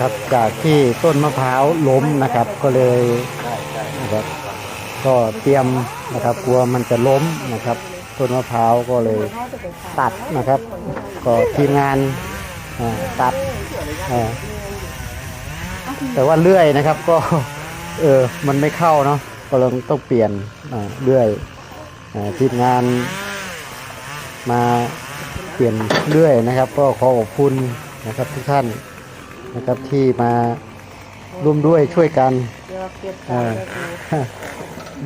ครับจากที่ต้นมะพร้าวล้มนะครับ ก็เลยนะครับก็เตรียมนะครับกลัวมันจะล้มนะครับ ต้นมะพร้าวก็เลยตัดนะครับ ก็ทีมงานตัดแต่ว่าเลื่อยนะครับก็เออมันไม่เข้าเนาะก็เลยต้องเปลี่ยนเลื่อยทีมงานมาเปลี่ยนเรื่อยนะครับ ก็ขอขอบคุณนะครับทุกท่าน นะครับที่มาร่วมด้วยช่วยกันเอ่อ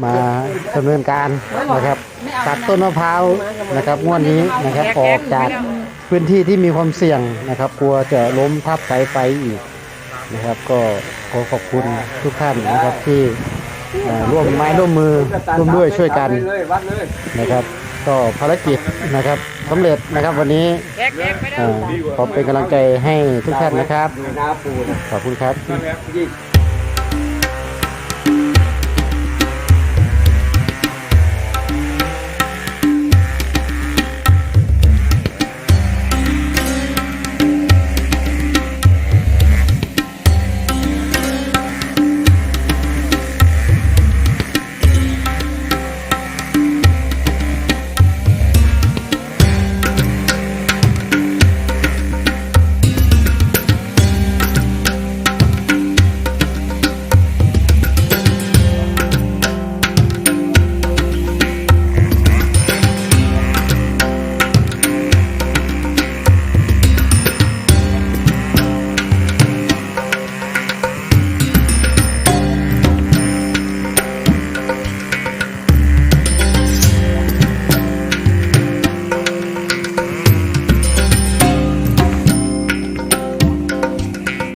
มาดำเนินการนะครับตัดต้นมะพร้าวนะครับงวดนี้นะครับออกจากพื้นที่ที่มีความเสี่ยงนะครับ กลัวจะล้มทับสายไฟอีกนะครับ ก็ขอขอบคุณทุกท่านนะครับที่เอ่อร่วมไม้ร่วมมือร่วมด้วยช่วยกันเลยวัดเลยนะครับ ก็ภารกิจนะครับ สำเร็จนะครับวันนี้แยกแยกไปเอ่อขอเป็นกำลังใจให้ทุกท่านนะครับนาปูนะขอบคุณครับยี่